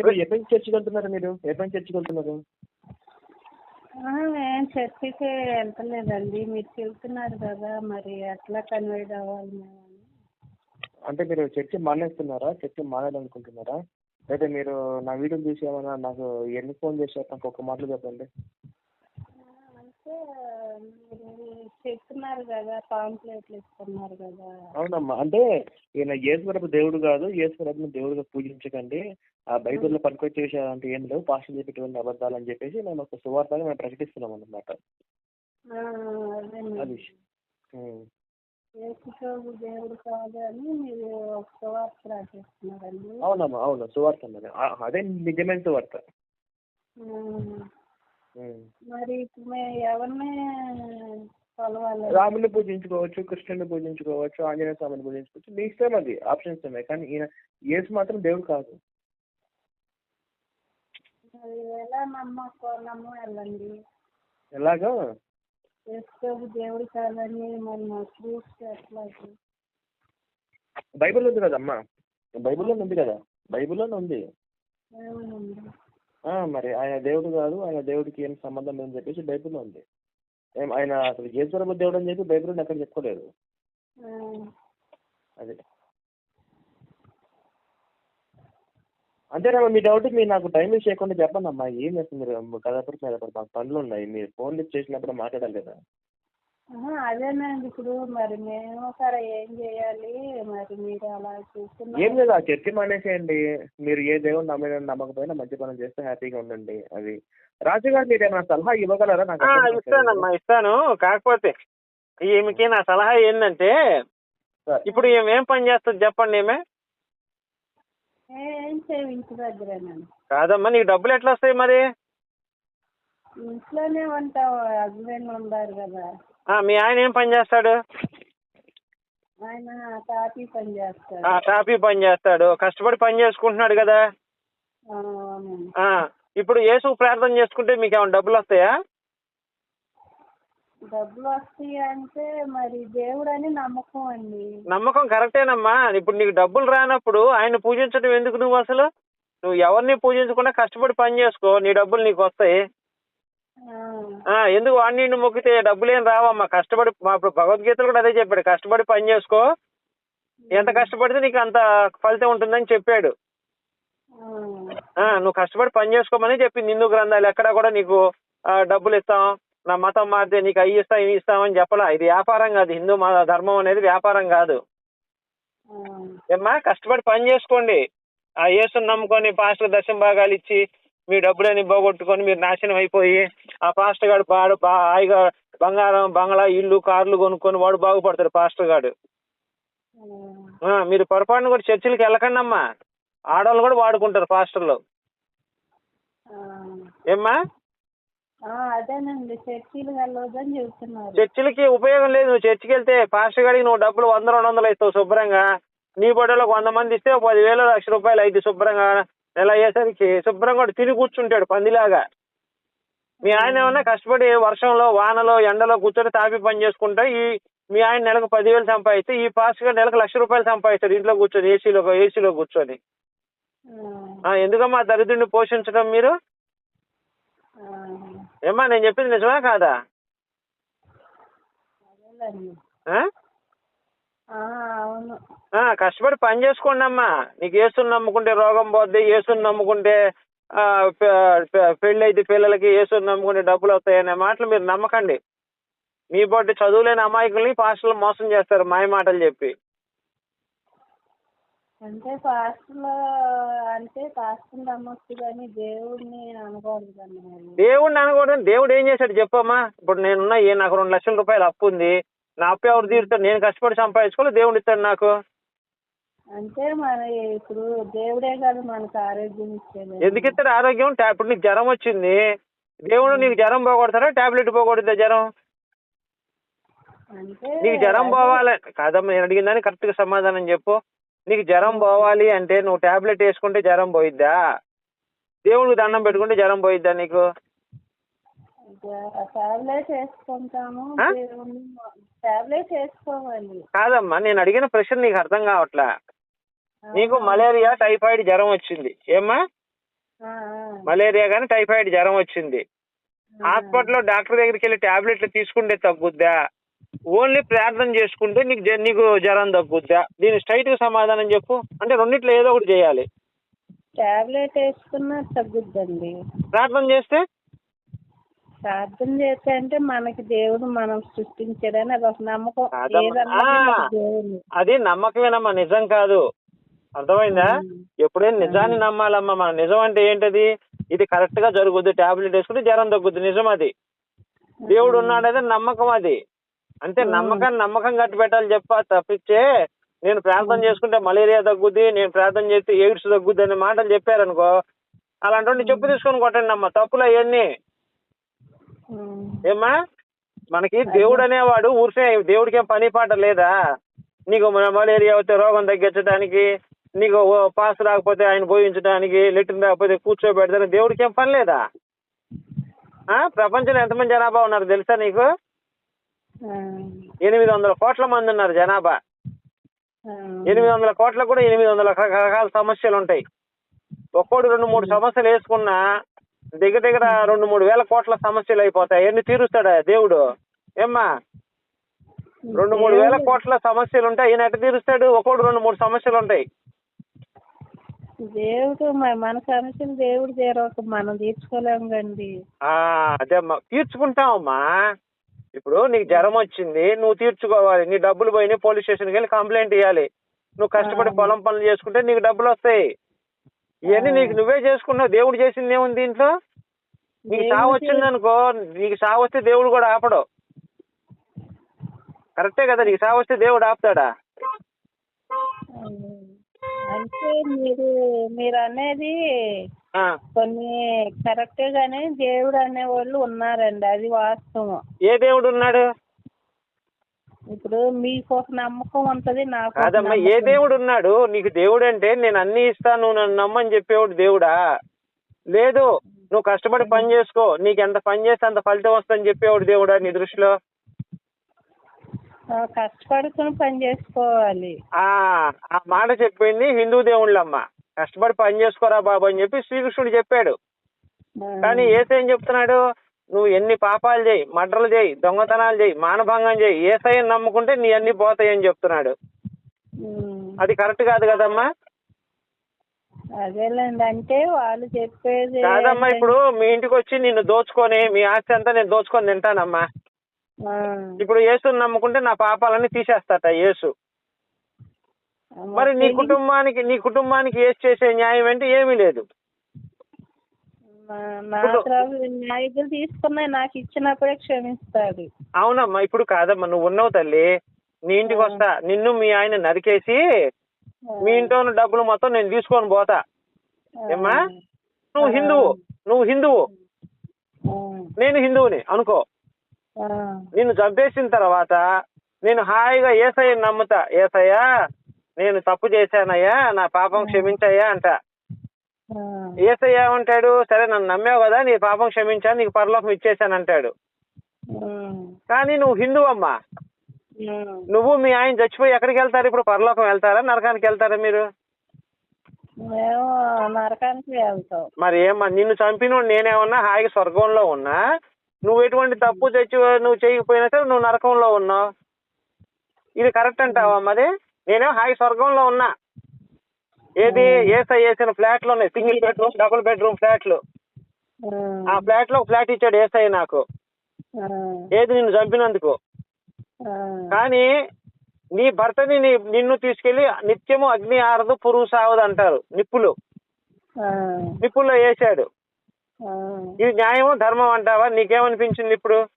అంటే మీరు ఎప్పటి నుంచి చర్చికి వెళ్తున్నారు మీరు? ఎప్పటి నుంచి చర్చికి వెళ్తున్నారు? నేను చర్చికి వెళ్తలేదండి. మీరు చెబుతున్నారు కదా మరి ఎట్లా కన్వర్ట్ అవ్వాలి మేము. అంటే మీరు చర్చి మానేస్తున్నారా? చర్చి మానేయాలనుకుంటున్నారా లేదా మీరు నా వీడియోలు చూసి ఏమైనా నాకు ఎన్ని ఫోన్ చేశారు నాకు ఒక మాటలు చెప్పండి. అంటే మీరు చెప్తున్నారు కదా పాంప్లెట్లు ఇస్తున్నారు కదా. అవునమ్మా అంటే ఈయన యేసువరపు దేవుడు కాదు యేసువరపుని దేవుడిగా పూజించకండి. ఆ బైబిల్లో పనికొచ్చే విషయాలు అంటే ఏం లేవు పాస్టర్ చెప్పేటువంటి అబద్ధాలు అని చెప్పేసి మేము ఒక సువార్తగా మేము ప్రకటిస్తున్నాం అన్నమాట. ఆ, అదేనండి. అది ఉం. యేసుప్రభు దేవుడు కాదు అని మీరు ఒక వార్త రాసేస్తున్నారండి. అవునమ్మా అవును సువార్త అన్నది. ఆ, అదే నిజమైన సువార్త. ఉమ్. మరి ఇప్పుడు మేము ఎవరిని రాముని పూజించుకోవచ్చు కృష్ణుని పూజించుకోవచ్చు ఆంజనేయ స్వామిని పూజించుకోవచ్చు. మీ ఇష్టం అది ఆప్షన్స్ ఉన్నాయి. కానీ ఈయన యేసు మాత్రం దేవుడు కాదు. ఎలాగా? దేవుడు కాదని బైబిల్ ఉంది కదమ్మా? బైబిల్లో ఉంది కదా? బైబిల్లోనే ఉంది. మరి ఆయన దేవుడు కాదు ఆయన దేవుడికి ఏం సంబంధం లేదని చెప్పేసి బైబిల్లో ఉంది. ఏం ఆయన అసలు ఈశ్వరపు దేవుడు అని చెప్పి బైబిల్లో ఎక్కడ చెప్పుకోలేదు. అది. అంతేనా మీ డౌట్ మీరు నాకు టైం వేస్ట్ చేయకుండా చెప్పండి అమ్మా ఏం చేస్తుంది మీరు? కథపడి మీద మాకు పనులు ఉన్నాయి మీరు ఫోన్ లిఫ్ట్ చేసినప్పుడు మాట్లాడాలి కదా. ఆహా, అదేనండి ఇప్పుడు మరి మేము సరే ఏం చేయాలి? మరి మీరు అలా ఏం లేదు ఆ చర్చి మానేసేయండి. మీరు ఏ దేవుడు నమ్మిన నమ్మకపోయినా మంచి పనులు చేస్తే హ్యాపీగా ఉండండి. అది రాజు గారు మీరు ఏమైనా సలహా ఇవ్వగలరా? నాకు. ఇస్తానమ్మా ఇస్తాను. కాకపోతే ఈమెకి నా సలహా ఏంటంటే ఇప్పుడు ఈమె ఏం పని చేస్తుంది చెప్పండి ఈమె. ఏం చేయవు ఇంటి దగ్గరేనండి కాదమ్మా నీకు డబ్బులు ఎట్లా వస్తాయి మరి? ఇంట్లోనే ఉంటాం హస్బెండ్ ఉన్నారు కదా. ఆ, మీ ఆయన ఏం పని చేస్తాడు? ఆయన తాపీ పని చేస్తారు ఆ, టాపీ పని చేస్తాడు. కష్టపడి పని చేసుకుంటున్నాడు కదా. ఇప్పుడు యేసు ప్రార్థన చేసుకుంటే మీకు ఏమైనా డబ్బులు వస్తాయా? డబ్బులు వస్తాయి అంటే మరి దేవుడు అని నమ్మకం అండి. నమ్మకం కరెక్టేనమ్మా. ఇప్పుడు నీకు డబ్బులు రానప్పుడు ఆయన పూజించడం ఎందుకు నువ్వు అసలు? నువ్వు ఎవరిని పూజించకుండా కష్టపడి పని చేసుకో నీ డబ్బులు నీకు వస్తాయి. ఎందుకు వాడిని నిన్ను మొక్కితే డబ్బులు ఏం రావమ్మా? కష్టపడి మా ఇప్పుడు భగవద్గీతలో కూడా అదే చెప్పాడు కష్టపడి పని చేసుకో. ఎంత కష్టపడితే నీకు అంత ఫలితం ఉంటుందని చెప్పాడు. నువ్వు కష్టపడి పని చేసుకోమని చెప్పింది హిందూ గ్రంథాలు. ఎక్కడా కూడా నీకు డబ్బులు ఇస్తాం నా మతం మారితే నీకు అవి ఇస్తాం ఇవి ఇస్తామని చెప్పలా. ఇది వ్యాపారం కాదు. హిందూ మత ధర్మం అనేది వ్యాపారం కాదు. ఏమ్మా కష్టపడి పని చేసుకోండి. ఆ యేసుని నమ్ముకొని పాస్టర్ దశం భాగాలు ఇచ్చి మీ డబ్బులని పోగొట్టుకొని మీరు నాశనం అయిపోయి ఆ పాస్టర్ గాడు బాడు బా హాయిగా బంగారం బంగ్లా ఇల్లు కార్లు కొనుక్కొని వాడు బాగుపడతాడు పాస్టర్ గాడు. ఆ, మీరు పొరపాటున కూడా చర్చిలకు వెళ్ళకండి అమ్మా ఆడవాళ్ళు కూడా వాడుకుంటారు పాస్టర్లు ఆ. ఏమ్మా? అదేనండి. చర్చీలు చర్చిలకి ఉపయోగం లేదు. నువ్వు చర్చికి వెళ్తే పాస్టర్ గారికి నువ్వు డబ్బులు వంద రెండు వందలు ఇస్తావు శుభ్రంగా. నీ బొడలకు వంద మంది ఇస్తే పదివేలు లక్ష రూపాయలు అయితే శుభ్రంగా. నెల అయ్యేసరికి శుభ్రంగా తిని కూర్చుంటాడు పందిలాగా. మీ ఆయన ఏమన్నా కష్టపడి వర్షంలో వానలో ఎండలో కూర్చొని తాపి పని చేసుకుంటా ఈ మీ ఆయన నెలకు పదివేలు సంపాదిస్తే ఈ పాస్టర్ గారు నెలకు లక్ష రూపాయలు సంపాదిస్తాడు ఇంట్లో కూర్చొని ఏసీలో ఏసీలో కూర్చొని. ఎందుకమ్మా దరిద్రుడిని పోషించడం మీరు? ఏమ్మా నేను చెప్పింది నిజమా కాదా? కష్టపడి పని చేసుకోండి అమ్మా. నీకు ఏసుని నమ్ముకుంటే రోగం పోద్ది ఏసుని నమ్ముకుంటే పెళ్ళి అయితే పిల్లలకి ఏసుని నమ్ముకుంటే డబ్బులు వస్తాయనే మాటలు మీరు నమ్మకండి. మీ బట్టి చదువులేని అమాయకుల్ని పాస్టర్లు మోసం చేస్తారు మాయ మాటలు చెప్పి. అంటే పాస్టర్లో అంటే నమ్మొచ్చు కానీ దేవుడిని మరి. దేవుడిని అనకూడదు దేవుడు ఏం చేశాడు చెప్పమ్మా? ఇప్పుడు నేనున్నా ఏ నాకు రెండు లక్షల రూపాయలు అప్పు ఉంది. నా అప్పు ఎవరు తీరుతాడు నేను కష్టపడి సంపాదించుకోవాలి దేవుడు ఇస్తాడు నాకు. అంటే మరి ఇప్పుడు దేవుడే కాదు మనకు ఆరోగ్యం ఇచ్చేది. ఎందుకు ఇస్తాడు ఆరోగ్యం? టా- ఇప్పుడు నీకు జ్వరం వచ్చింది. దేవుడు నీకు జ్వరం పోగొడతారా టాబ్లెట్ పోగొడుతుందా జ్వరం? అంటే నీకు జ్వరం పోవాలి. కాదమ్మా నేను అడిగిన దానికి కరెక్ట్గా సమాధానం చెప్పు. నీకు జ్వరం పోవాలి అంటే నువ్వు టాబ్లెట్ వేసుకుంటే జ్వరం పోయిద్దా? దేవుడికి దండం పెట్టుకుంటే జ్వరం పోయిద్దా నీకు? కాదమ్మా నేను అడిగిన ప్రశ్న నీకు అర్థం కావట్లా? నీకు మలేరియా టైఫాయిడ్ జ్వరం వచ్చింది. ఏమ్మా. మలేరియా కానీ టైఫాయిడ్ జ్వరం వచ్చింది. హాస్పిటల్లో డాక్టర్ దగ్గరికి వెళ్ళి టాబ్లెట్లు తీసుకుంటే తగ్గుద్దా? ఓన్లీ ప్రార్థన చేసుకుంటే నీకు నీకు జ్వరం తగ్గుద్దా? దీని స్ట్రైట్గా సమాధానం చెప్పు. అంటే రెండిట్లో ఏదో ఒకటి చేయాలి. టాబ్లెట్ వేసుకున్నా తగ్గుద్దండి. ప్రార్థన చేస్తే? ప్రార్థన చేస్తే అంటే మనకి దేవుడు మనం సృష్టించాడని అది ఒక నమ్మకం. అది నమ్మకమేనమ్మా నిజం కాదు. అర్థమైందా? ఎప్పుడైనా నిజాన్ని నమ్మాలమ్మా మన నిజం అంటే ఏంటది? ఇది కరెక్ట్గా జరుగుద్ది టాబ్లెట్ వేసుకుంటే జ్వరం తగ్గుద్ది నిజం అది. దేవుడు ఉన్నాడేది నమ్మకం అది. అంటే నమ్మకాన్ని నమ్మకం కట్టి పెట్టాలి చెప్ప తప్పించే నేను ప్రార్థన చేసుకుంటే మలేరియా తగ్గుద్ది నేను ప్రార్థన చేస్తే ఎయిడ్స్ తగ్గుద్ది అనే మాటలు చెప్పారనుకో అలాంటి చెప్పు తీసుకొని కొట్టండి అమ్మా. తప్పులు అవన్నీ. ఏమ్మా? మనకి దేవుడు అనేవాడు ఊరికే దేవుడికి ఏం పని పాట లేదా? నీకు మలేరియా వస్తే రోగం తగ్గించడానికి నీకు పాస్ రాకపోతే ఆయన పోయించడానికి లెటర్ రాకపోతే కూర్చోబెడతానికి దేవుడికి ఏం పని లేదా? ఆ? ప్రపంచంలో ఎంతమంది జనాభా ఉన్నారు తెలుసా నీకు. ఎనిమిది వందల కోట్ల మంది ఉన్నారు జనాభా. ఎనిమిది వందల కోట్లకు కూడా ఎనిమిది వందల రకరకాల సమస్యలు ఉంటాయి ఒక్కోడు రెండు మూడు సమస్యలు వేసుకున్నా దగ్గర దగ్గర రెండు మూడు వేల కోట్ల సమస్యలు అయిపోతాయి. ఎన్ని తీరుస్తాడా దేవుడు? ఏమ్మా? రెండు మూడు వేల కోట్ల సమస్యలు ఉంటాయి ఈయన ఎట్ట తీరుస్తాడు? ఒక్కోడు రెండు మూడు సమస్యలు ఉంటాయి దేవుడు మన సమస్యలు దేవుడు తీరవక మనం తీర్చుకోలేము కండి. ఆ అదే అమ్మా. తీర్చుకుంటావమ్మా ఇప్పుడు నీకు జ్వరం వచ్చింది నువ్వు తీర్చుకోవాలి నీ డబ్బులు పోయినాయి పోలీస్ స్టేషన్కి వెళ్ళి కంప్లైంట్ ఇవ్వాలి నువ్వు కష్టపడి పొలం పనులు చేసుకుంటే నీకు డబ్బులు వస్తాయి. ఇవన్నీ నీకు నువ్వే చేసుకున్నావు దేవుడు చేసింది ఏముంది దీంట్లో నీకు సావు వచ్చింది అనుకో నీకు సావు వస్తే దేవుడు కూడా ఆపడు. కరెక్టే కదా నీకు సావు వస్తే దేవుడు ఆపుతాడా? అంటే మీరు మీరు అనేది కొన్ని కరెక్టే గానే దేవుడు అనేవాళ్ళు ఉన్నారండి అది వాస్తవం. ఏ దేవుడు ఉన్నాడు? ఇప్పుడు మీకు ఒక నమ్మకం ఉంటది నాకు ఒక కాదమ్మా ఏ. దేవుడు ఉన్నాడు? నీకు దేవుడు అంటే నేను అన్ని ఇస్తాను నన్ను నమ్మని చెప్పేవాడు దేవుడా? లేదు నువ్వు కష్టపడి పని చేసుకో నీకు ఎంత పని చేస్తే అంత ఫలితం వస్తుందని చెప్పేవాడు దేవుడా నీ దృష్టిలో? కష్టపడుకుని పని చేసుకోవాలి. ఆ ఆ మాట చెప్పింది హిందూ దేవుళ్ళమ్మ. కష్టపడి పని చేసుకోరా బాబు అని చెప్పి శ్రీకృష్ణుడు చెప్పాడు. కానీ ఏసేం చెప్తున్నాడు? నువ్వు ఎన్ని పాపాలు చేయి మడ్రలు చేయి దొంగతనాలు చేయి మానభంగం చేయి ఏసయ్యని నమ్ముకుంటే నీ అన్ని పోతాయని చెప్తున్నాడు. అది కరెక్ట్ కాదు కదమ్మా? అదేలేండి అంటే వాళ్ళు చెప్పేది కాదమ్మా ఇప్పుడు మీ ఇంటికి వచ్చి నిన్ను దోచుకొని మీ ఆస్తి అంతా నేను దోచుకొని తింటానమ్మా. ఇప్పుడు యేసుని నమ్ముకుంటే నా పాపాలన్నీ తీసేస్తాట యేసు. మరి నీ కుటుంబానికి నీ కుటుంబానికి ఏసు చేసే న్యాయం అంటే ఏమీ లేదు. నా- నాకు ఇచ్చినప్పుడే క్షమిస్తాడు. అవునమ్మా ఇప్పుడు కాదమ్మా నువ్వు ఉన్నావు తల్లి. నీ ఇంటికి వస్తా. నిన్ను మీ ఆయన నరికేసి మీ ఇంట్లో ఉన్న డబ్బులు మొత్తం నేను తీసుకొని పోతా. ఏమ్మా? నువ్వు హిందువు. నువ్వు హిందువు. నేను హిందువుని అనుకో. నిన్ను చంపేసిన తర్వాత నేను హాయిగా ఏసయ్య నమ్ముతా. ఏసయ్యా నేను తప్పు చేశానయ్యా నా పాపం క్షమించయ్యా అంట. ఏసయ్య ఏమంటాడు? సరే నన్ను నమ్మావు కదా నీ పాపం క్షమించాను నీకు పరలోకం ఇచ్చేసాను అంటాడు. కానీ నువ్వు హిందువు అమ్మా. నువ్వు మీ ఆయన చచ్చిపోయి ఎక్కడికి వెళ్తారు? ఇప్పుడు పరలోకం వెళ్తారా? నరకానికి వెళ్తారా మీరు? మేము నరకానికి వెళ్తాం. మరి ఏమ్మా నిన్ను చంపినోడు నేనేమన్నా హాయిగా స్వర్గంలో ఉన్నా నువ్వు ఎటువంటి తప్పు తెచ్చి నువ్వు చేయకపోయినా సరే నువ్వు నరకంలో ఉన్నావు. ఇది కరెక్ట్ అంటావా మరి? నేనేమో హాయి స్వర్గంలో ఉన్నా. ఏది? ఏసై వేసిన ఫ్లాట్లు ఉన్నాయి. సింగిల్ బెడ్రూమ్ డబుల్ బెడ్రూమ్ ఫ్లాట్లు. ఆ ఫ్లాట్లో ఒక ఫ్లాట్ ఇచ్చాడు ఏసఐ నాకు. ఏది? నిన్ను చంపినందుకు. కానీ నీ భర్తని నిన్ను తీసుకెళ్ళి నిత్యము అగ్ని ఆరదు పురుగు సావదు అంటారు. నిప్పులు. నిప్పుల్లో వేసాడు. ఇది న్యాయము ధర్మం అంటావా? నీకేమనిపించింది ఇప్పుడు?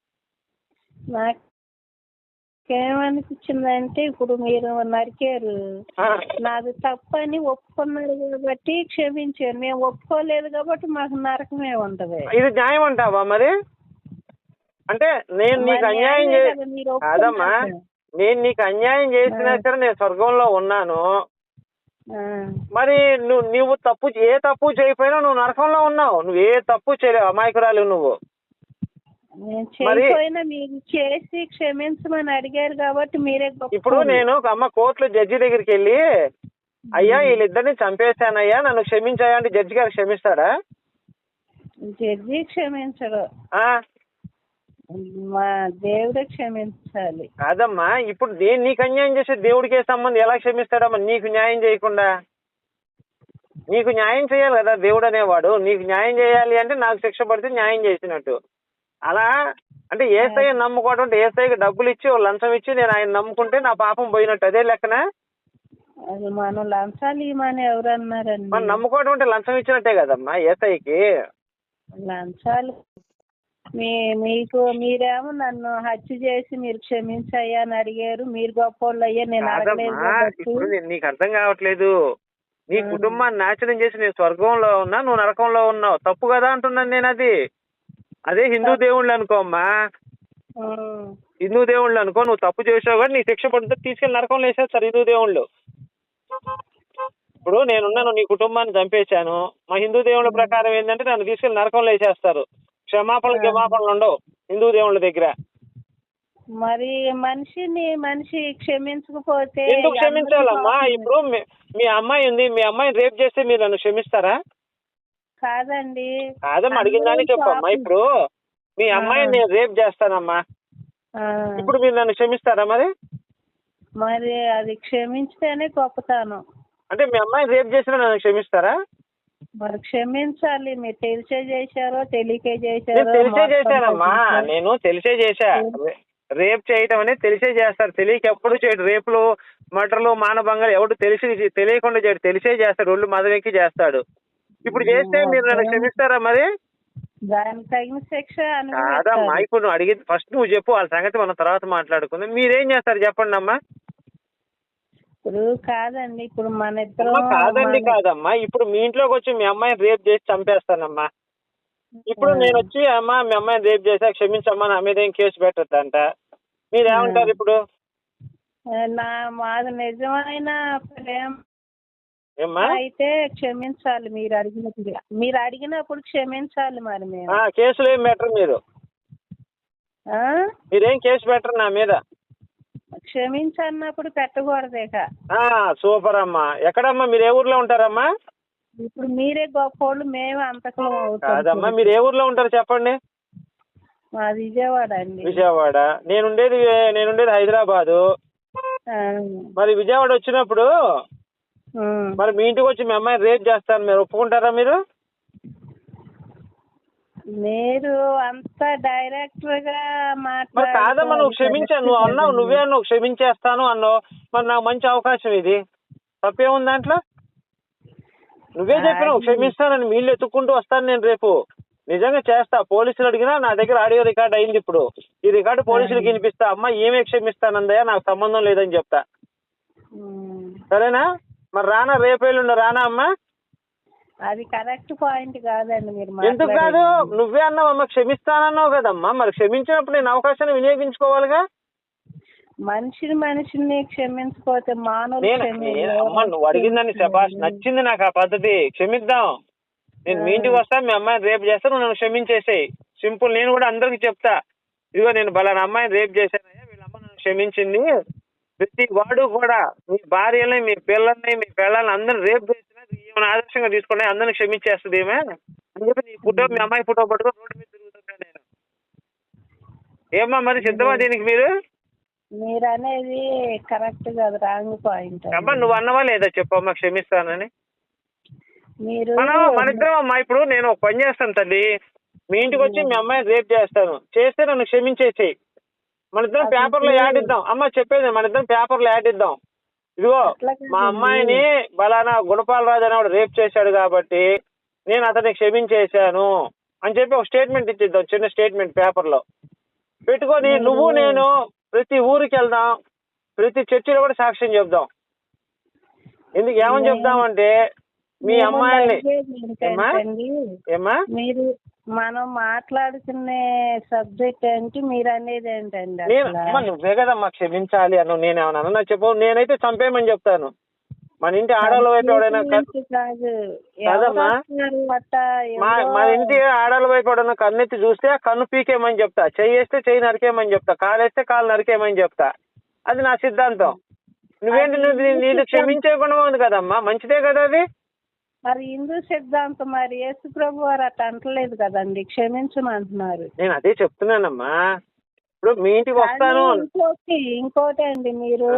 నాకేమనిపించిందంటే ఇప్పుడు మీరు నరికారు. నాది తప్పని ఒప్పుకున్నారు కాబట్టి క్షమించారు. మేము ఒప్పుకోలేదు కాబట్టి మాకు నరకమే ఉంటది. ఇది న్యాయం అంటావా మరి? అంటే నేను నీకు అన్యాయం కాదమ్మా. కదా. నేను నీకు అన్యాయం చేసినా సరే నేను స్వర్గంలో ఉన్నాను. మరి నువ్వు నువ్వు తప్పు ఏ తప్పు చేయకపోయినా నువ్వు నరకంలో ఉన్నావు. నువ్వు ఏ తప్పు చేయలేవు అమాయకురాలు నువ్వు. చేయకపోయినా మీరు చేసి క్షమించమని అడిగారు కాబట్టి మీరే ఇప్పుడు నేను అమ్మ కోర్టులో జడ్జి దగ్గరికి వెళ్ళి అయ్యా వీళ్ళిద్దరిని చంపేశానయ్యా నన్ను క్షమించాయా అంటే జడ్జి గారు క్షమిస్తాడా? జడ్జి క్షమించడు? మా దేవుడే క్షమించాలి. కాదమ్మా ఇప్పుడు దేని నీకు అన్యాయం చేసే దేవుడికి సంబంధం ఎలా క్షమిస్తాడమ్మా? నీకు న్యాయం చేయకుండా. నీకు న్యాయం చేయాలి కదా దేవుడు అనేవాడు. నీకు న్యాయం చేయాలి అంటే నాకు శిక్ష పడితే న్యాయం చేసినట్టు. అలా అంటే ఏసఐ నమ్ముకోవడం అంటే ఏసఐకి డబ్బులు ఇచ్చి లంచం ఇచ్చి నేను ఆయన నమ్ముకుంటే నా పాపం పోయినట్టు. అదే లెక్కన? అది మనం లంచాలు ఇవ్వమని ఎవరు అన్నారండి మనం నమ్ముకోవడం అంటే లంచం ఇచ్చినట్టే కదమ్మా ఏసఐకి లంచాలు మీ మీకు మీరేమో నన్ను హత్య చేసి మీరు క్షమించయ్యా అని అడిగారు. మీరు గొప్పోళ్ళు అయ్యా నేను అడగలేదు కాదమ్మా కాబట్టి. ఇప్పుడు నేను- నీకు అర్థం కావట్లేదు. నీ. కుటుంబాన్ని నాశనం చేసి నేను స్వర్గంలో ఉన్నా నువ్వు నరకంలో ఉన్నావు. తప్పు కదా అంటున్నాను నేను అది. అదే హిందూ దేవుళ్ళు అనుకో అమ్మా. ఉమ్. హిందూ దేవుళ్ళు అనుకో నువ్వు తప్పు చేసావు కానీ నీ శిక్ష పడితే తీసుకెళ్ళి నరకంలో వేసేస్తారు హిందూ దేవుళ్ళు. ఇప్పుడు నేనున్నాను నీ కుటుంబాన్ని చంపేశాను. మా హిందూ దేవుళ్ళ ప్రకారం ఏంటంటే నన్ను తీసుకెళ్ళి నరకంలో వేసేస్తారు. క్షమాపణలు క్షమాపణలు ఉండవు. హిందూ దేవుళ్ళ దగ్గర. మరి మనిషిని మనిషి క్షమించకపోతే ఎందుకు క్షమించాలమ్మా? ఇప్పుడు మీ- అమ్మాయి ఉంది. మీ అమ్మాయిని రేప్ చేస్తే మీరు నన్ను క్షమిస్తారా? కాదండి. కాదమ్మా అడిగిన అందరూ చెప్పమ్మా పాపం. ఇప్పుడు మీ అమ్మాయిని నేను రేప్ చేస్తానమ్మా. ఇప్పుడు మీరు నన్ను క్షమిస్తారా మరి? మరి అది క్షమించితేనే గొప్పతనం అంటే మీ అమ్మాయిని రేప్ చేసినా నన్ను క్షమిస్తారా? మరి క్షమించాలి మీరు తెలిసే చేశారో తెలియకే నేను చేశారో తెలిసే మొత్తం చేశానమ్మా. నేను తెలిసే చేశా. రేప్ చేయటం అనేది తెలిసే చేస్తారు. తెలియక ఎప్పుడు చేయడు. రేపులు మటర్లు మానభంగాలు ఎవడు తెలిసి తెలియకుండా చేయడు. తెలిసే చేస్తాడు. ఒళ్ళు మదవెక్కి చేస్తాడు. ఇప్పుడు చేస్తే మీరు నన్ను క్షమిస్తారా మరి? అనుభవించాలి ఇప్పుడు నువ్వు అడిగి ఫస్ట్ నువ్వు చెప్పు. వాళ్ళ సంగతి మనం తర్వాత మాట్లాడుకుందాం. మీరేం చేస్తారు చెప్పండి అమ్మా ఇప్పుడు కాదండి ఇప్పుడు మన ఇద్దరం కాదండి కాదమ్మా. ఇప్పుడు మీ ఇంట్లోకి వచ్చి మీ అమ్మాయిని రేప్ చేసి చంపేస్తానమ్మా. ఇప్పుడు నేను వచ్చి అమ్మా మీ అమ్మాయిని రేప్ చేసా క్షమించమ్మా నా మీద ఏం కేసు పెట్టద్దంట. మీరు ఏమంటారు ఇప్పుడు? నా మాది నిజమైన ప్రేమ? అయితే క్షమించాలి మీరు అడిగినప్పుడు. మీరు అడిగినప్పుడు క్షమించాలి మరి మేము. కేసులు ఏం పెట్టరు మీరు? మీరేం కేసు పెట్టరు నా మీద? క్షమించన్నప్పుడు పెట్టకూడదు ఇక సూపర్ అమ్మా ఎక్కడమ్మా? మీరు ఏ ఊర్లో ఉంటారమ్మా? ఇప్పుడు మీరే గొప్పోళ్ళు మేమే అంతకం కాదమ్మా అవుతాం మీరు ఏ ఊర్లో ఉంటారు చెప్పండి. మా విజయవాడ అండి. విజయవాడ. నేనుండేది నేనుండేది హైదరాబాదు. ఆ. మరి విజయవాడ వచ్చినప్పుడు. మరి మీ ఇంటికి వచ్చి మీ అమ్మాయిని రేప్ చేస్తాను. మీరు ఒప్పుకుంటారా మీరు? మీరు అంత డైరెక్టర్గా మరి కాదమ్మా నువ్వు క్షమించాను నువ్వు అన్నావు నువ్వే నువ్వు క్షమించేస్తాను అన్నావు. మరి నాకు మంచి అవకాశం ఇది. తప్పేముంది దాంట్లో? నువ్వే చెప్పినావు క్షమిస్తానని వీళ్ళు ఎత్తుక్కుంటూ వస్తాను నేను రేపు. నిజంగా చేస్తా. పోలీసులు అడిగినా నా దగ్గర ఆడియో రికార్డ్ అయింది ఇప్పుడు. ఈ రికార్డు పోలీసులకు వినిపిస్తా. అమ్మ ఏమే క్షమిస్తానందయ్య నాకు సంబంధం లేదని చెప్తా. సరేనా? మరి రానా రేపు ఎల్లుండి రానా అమ్మా? అది కరెక్ట్ పాయింట్ కాదండి మీరు ఎందుకు కాదు. నువ్వే అన్నావు అమ్మ క్షమిస్తానన్నావు కదమ్మా మరి క్షమించినప్పుడు నేను అవకాశాన్ని వినియోగించుకోవాలిగా? మనిషిని మనిషిని క్షమించకపోతే మానవులు నేను క్షమి- నేను- అమ్మ నువ్వు అడిగిందని శబాష్ నచ్చింది నాకు ఆ పద్ధతి. క్షమిద్దాం. నేను మీ ఇంటికి వస్తా మీ అమ్మాయిని రేపు చేస్తా నువ్వు నన్ను క్షమించేసేయి. సింపుల్ నేను కూడా అందరికి చెప్తా. ఇదిగో నేను బలానా అమ్మాయిని రేపు చేశానయ్యా వీళ్ళ అమ్మ నన్ను క్షమించింది. ప్రతి వాడు కూడా మీ భార్యని మీ పిల్లల్ని మీ పిల్లల్ని అందరిని రేపు చేసినా ఏమైనా ఆదర్శంగా తీసుకుని అందరిని క్షమించేస్తుంది ఏమే? అని చెప్పి నీ ఫోటో మీ అమ్మాయి ఫోటో పట్టుకొని రోడ్డు మీద తిరుగుతుంటా నేను. ఏమ్మా మరి సిద్ధమా దీనికి మీరు? మీరు అనేది కరెక్ట్ కాదు రాంగ్ పాయింట్ అమ్మా నువ్వు అన్నవా లేదా చెప్పమ్మా క్షమిస్తానని. మీరు మనం మన ఇద్దరం అమ్మా ఇప్పుడు నేను ఒక పని చేస్తాను తల్లి. మీ ఇంటికి వచ్చి మీ అమ్మాయిని రేప్ చేస్తాను. చేస్తే నన్ను క్షమించేసేయి. మన ఇద్దరం పేపర్లో యాడ్ ఇద్దాం. అమ్మ చెప్పేది మన ఇద్దరం పేపర్లో యాడ్ ఇద్దాం. ఇదిగో. మా అమ్మాయిని బలానా గుణపాల రాజు అనేవాడు రేప్ చేశాడు కాబట్టి నేను అతన్ని క్షమించేశాను అని చెప్పి ఒక స్టేట్మెంట్ ఇచ్చిద్దాం చిన్న స్టేట్మెంట్ పేపర్లో. పెట్టుకొని నువ్వు నేను ప్రతి ఊరికి వెళ్దాం ప్రతి చర్చిలో కూడా సాక్ష్యం చెప్దాం. ఎందుకు ఏమని చెప్దామంటే మీ మేము అమ్మాయిని మీరు మనం మాట్లాడుకునే సబ్జెక్ట్ ఏంటి మీరు అనేది ఏంటండి నువ్వే కదమ్మా క్షమించాలి అన్న నేనేమన్నా అన్నా చెప్పు నేనైతే చంపేయమని చెప్తాను. మన ఇంటి ఆడవాళ్ళ వైపు ఎవడైనా కాదమ్మా. మన ఇంటి ఆడవాళ్ళ వైపు ఎవడన్నా కన్నెత్తి చూస్తే ఆ కన్ను పీకేయమని చెప్తా. చెయ్యి వేస్తే చెయ్యి నరికేయమని చెప్తా. కాలు వేస్తే కాలు నరికేయమని చెప్తా. అది నా సిద్ధాంతం. నువ్వేంటి నువ్వు నీ- నీది నీకు క్షమించే గుణం ఉంది కదమ్మా. మంచిదే కదా అది? మరి హిందూ సిద్ధాంతం మరి యేసు ప్రభు వారు అట్లా అంటలేదు కదండి క్షమించమంటున్నారు. నేను అదే చెప్తున్నానమ్మా. ఇప్పుడు మీ ఇంటికి వస్తాను ఇంకోటి ఇంకోటి అండి మీరు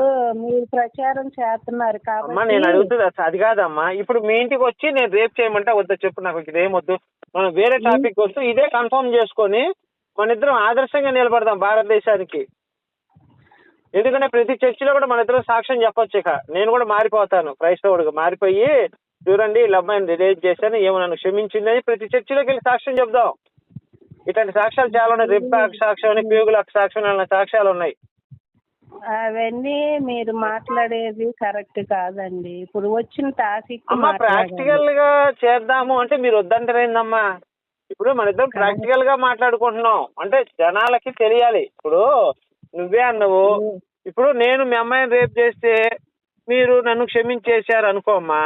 మీరు ప్రచారం చేస్తున్నారు అమ్మా నేను కాబట్టి అడుగుతుంది అది కాదమ్మా. ఇప్పుడు మీ ఇంటికి వచ్చి నేను రేపు చేయమంటే వద్దా చెప్పు నాకు ఇదేం వద్దు. మనం వేరే టాపిక్ వస్తూ ఇదే కన్ఫర్మ్ చేసుకొని మన ఇద్దరం ఆదర్శంగా నిలబడదాం భారతదేశానికి. ఎందుకంటే ప్రతి చర్చిలో కూడా మన ఇద్దరం సాక్ష్యం చెప్పొచ్చు ఇక. నేను కూడా మారిపోతాను క్రైస్తవుడిగా మారిపోయి చూడండి ఇలా అమ్మాయిని రేజ్ చేశాను ఏమో నన్ను క్షమించిందని ప్రతి చర్చిలోకి వెళ్ళి సాక్ష్యం చెప్దాం ఇట్లాంటి సాక్ష్యాలు చాలా ఉన్నాయి రిబ్బాక్ సాక్ష్యం అని పేగులకు సాక్ష్యం అనే సాక్ష్యాలు ఉన్నాయి. అవన్నీ మీరు మాట్లాడేది కరెక్ట్ కాదండి. ఇప్పుడు వచ్చిన టాపిక్ అమ్మా ప్రాక్టికల్గా చేద్దాము అంటే మీరు వద్దంటారేందమ్మా? ఇప్పుడు మన ఇద్దరం ప్రాక్టికల్గా మాట్లాడుకుంటున్నాం. అంటే జనాలకి తెలియాలి. ఇప్పుడు నువ్వే అన్నావు. ఇప్పుడు నేను మీ అమ్మాయిని రేపు చేస్తే మీరు నన్ను క్షమించేశారు అనుకో అమ్మా.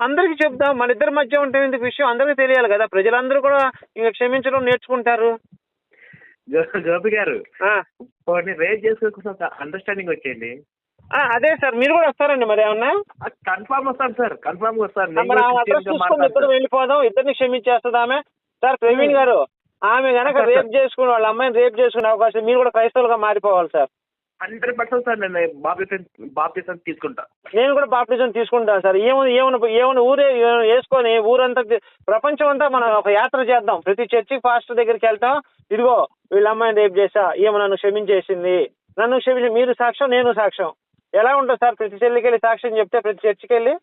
అందరికి చెప్దాం. మన ఇద్దరి మధ్య ఉంటే ఇందుకు విషయం అందరికీ తెలియాలి కదా. ప్రజలందరూ కూడా ఇంకా క్షమించడం నేర్చుకుంటారు. గోపి గారు రేజ్ ఒక అండర్స్టాండింగ్ వచ్చేయండి. అదే సార్ మీరు కూడా వస్తారండి మరి ఏమన్నా? కన్ఫామ్ వస్తాను సార్ కన్ఫామ్ వస్తాను. ఇద్దరు. వెళ్ళిపోదాం. ఇద్దరిని క్షమించేస్తుంది ఆమె సార్ ప్రవీణ్ గారు ఆమె గనక రేప్ చేసుకుని వాళ్ళ అమ్మాయిని రేప్ చేసుకునే అవకాశం మీరు కూడా క్రైస్తవులుగా మారిపోవాలి సార్. హండ్రెడ్ పర్సెంట్ సార్ నేను బాప్టిజం బాప్టిజం తీసుకుంటా. నేను కూడా బాప్టిజం తీసుకుంటాను సార్. ఏమైనా ఏమైనా ఏమైనా ఊరే వేసుకొని ఊరంతా ప్రపంచం అంతా మనం ఒక యాత్ర చేద్దాం. ప్రతి చర్చికి పాస్టర్ దగ్గరికి వెళ్తాం. ఇదిగో వీళ్ళ అమ్మాయిని రేపు చేసా ఏమో నన్ను క్షమించేసింది. నన్ను క్షమించి మీరు సాక్ష్యం నేను సాక్ష్యం. ఎలా ఉంటుంది సార్? ప్రతి చెల్లికి వెళ్ళి సాక్ష్యం చెప్తే ప్రతి చర్చికి వెళ్ళి?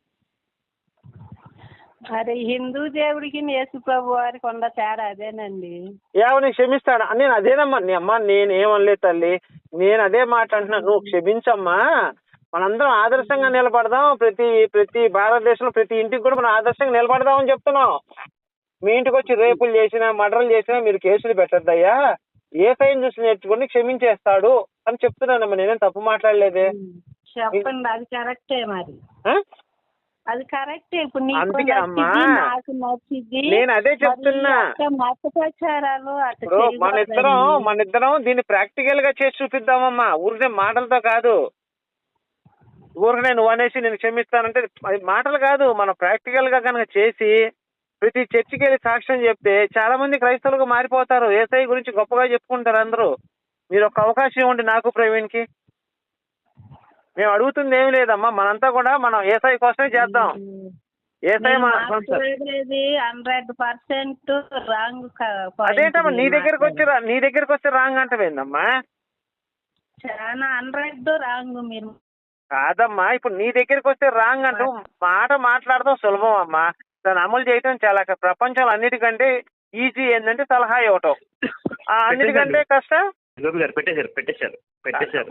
మరి హిందూ దేవుడికి యేసు ప్రభు వారికి ఉన్న తేడా అదేనండి. ఏమని క్షమిస్తాడా? నేను అదేనమ్మా నీ అమ్మ నేను ఏమనలేదు తల్లి. నేను అదే మాట అంటున్నా నువ్వు క్షమించమ్మా. మనందరం ఆదర్శంగా నిలబడదాం. ప్రతి ప్రతి భారతదేశంలో ప్రతి ఇంటికి కూడా మనం ఆదర్శంగా నిలబడదాం అని చెప్తున్నాం. మీ ఇంటికి వచ్చి రేపులు చేసినా మర్డర్లు చేసినా మీరు కేసులు పెట్టద్దయ్యా. ఏ సైన్ చూసి నేర్చుకుని క్షమించేస్తాడు అని చెప్తున్నానమ్మా నేనేం తప్పు మాట్లాడలేదే. చెప్పండి అది కరెక్టే మరి? అది కరెక్టే ఇప్పుడు అందుకే అమ్మా. నాకు నేను అదే చెప్తున్నా. మత ప్రచారాలు ఇప్పుడు మన ఇద్దరం. మన ఇద్దరం దీన్ని ప్రాక్టికల్గా చేసి చూపిద్దామమ్మా ఊరికే మాటలతో కాదు ఊరికే నువ్వు అనేసి నేను క్షమిస్తానంటే అది మాటలు కాదు మనం ప్రాక్టికల్గా కనుక చేసి ప్రతి చర్చికి వెళ్ళి సాక్ష్యం చెప్తే చాలా మంది క్రైస్తవులుగా మారిపోతారు ఏసఐ గురించి గొప్పగా చెప్పుకుంటారు అందరూ మీరు ఒక అవకాశం ఇవ్వండి నాకు ప్రవీణ్కి మేము అడుగుతుంది ఏమి లేదమ్మా మనంతా కూడా మనం ఏసఐ కోసమే చేద్దాం. ఏసఐ హండ్రెడ్ పర్సెంట్ రాంగ్ అదేంటమ్మా నీ దగ్గరకు వచ్చి రా- నీ దగ్గరకు వస్తే రాంగ్ అంటవేందమ్మా? చాలా హండ్రెడ్ రాంగ్ మీరు. కాదమ్మా ఇప్పుడు నీ దగ్గరికి వస్తే రాంగ్ అంటూ మాట మాట్లాడడం సులభం అమ్మా దాన్ని అమలు చేయడం చాలా ప్రపంచంలో అన్నిటికంటే ఈజీ ఏంటంటే సలహా ఇవ్వటం. ఆ, అన్నిటికంటే కష్టం? పెట్టేశారు పెట్టేశారు పెట్టేశారు.